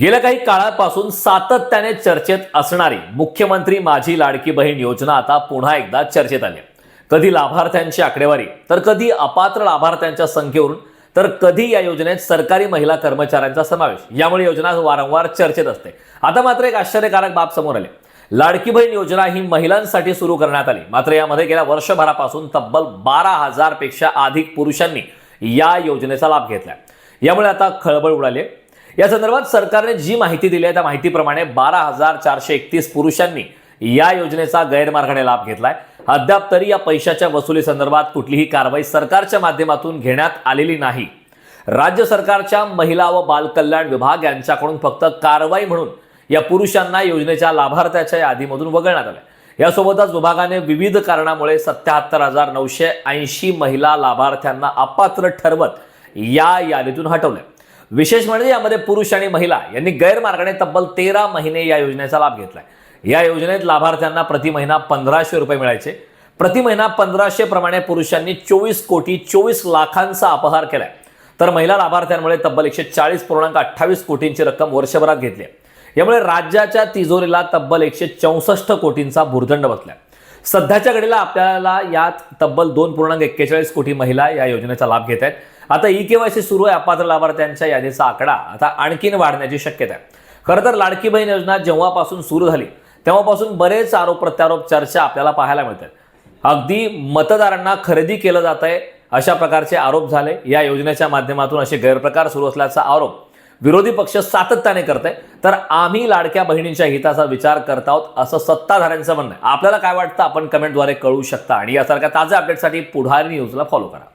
गेल्या काही काळापासून सातत्याने चर्चेत असणारी मुख्यमंत्री माझी लाडकी बहीण योजना आता पुन्हा एकदा चर्चेत आली आहे. कधी लाभार्थ्यांची आकडेवारी तर कधी अपात्र लाभार्थ्यांच्या संख्येवरून तर कधी या योजनेत सरकारी महिला कर्मचाऱ्यांचा समावेश. यामुळे योजना वारंवार चर्चेत असते. आता मात्र एक आश्चर्यकारक बाब समोर आली. लाडकी बहीण योजना ही महिलांसाठी सुरू करण्यात आली. मात्र यामध्ये गेल्या वर्षभरापासून तब्बल बारा हजारपेक्षा अधिक पुरुषांनी या योजनेचा लाभ घेतलाय. यामुळे आता खळबळ उडाली या संदर्भात सरकारने जी माहिती दिली आहे त्या माहितीप्रमाणे बारा हजार चारशे एकतीस पुरुषांनी या योजनेचा गैरमार्गाने लाभ घेतलाय. अद्याप तरी या पैशाच्या वसुली संदर्भात कुठलीही कारवाई सरकारच्या माध्यमातून घेण्यात आलेली नाही. राज्य सरकारच्या महिला व बालकल्याण विभाग यांच्याकडून फक्त कारवाई म्हणून या पुरुषांना योजनेच्या लाभार्थ्याच्या यादीमधून वगळण्यात आलं यासोबतच विभागाने विविध कारणामुळे सत्याहत्तर हजार नऊशे ऐंशी महिला लाभार्थ्यांना अपात्र ठरवत या यादीतून हटवले विशेष म्हणजे यामध्ये पुरुष आणि महिला यांनी गैरमार्गाने तब्बल तेरा महिने या योजनेचा लाभ घेतलाय. या योजनेत लाभार्थ्यांना प्रति महिना पंधराशे रुपये मिळायचे. प्रति महिना पंधराशे प्रमाणे पुरुषांनी चोवीस कोटी चोवीस लाखांचा अपहार केलाय. तर महिला लाभार्थ्यांमुळे तब्बल एकशे चाळीस पूर्णांक अठ्ठावीस कोटींची रक्कम वर्षभरात घेतली आहे. यामुळे राज्याच्या तिजोरीला तब्बल एकशे चौसष्ट कोटींचा भूर्दंड बसलाय. सध्याच्या घडीला आपल्याला यात तब्बल दोन पूर्णांक एक्केचाळीस कोटी महिला या योजनेचा लाभ घेत आहेत. आता ई केवायसी सुरू आहे अपात्र लाभार्थ्यांच्या यादीचा आकडा. आता आणखीन वाढण्याची शक्यता आहे. खरं तर लाडकी बहीण योजना जेव्हापासून सुरू झाली तेव्हापासून बरेच आरोप प्रत्यारोप चर्चा आपल्याला पाहायला मिळतात. अगदी मतदारांना खरेदी केलं जात आहे अशा प्रकारचे आरोप झाले. या योजनेच्या माध्यमातून असे गैरप्रकार सुरू असल्याचा आरोप विरोधी पक्ष सातत्याने करते तर आम्ही लाडक्या बहिणींच्या हिताचा विचार करत आहोत असं सत्ताधाऱ्यांचं म्हणणं आहे. आपल्याला काय वाटतं आपण कमेंटद्वारे कळू शकता. आणि यासारख्या ताज्या अपडेटसाठी पुढारी न्यूजला फॉलो करा.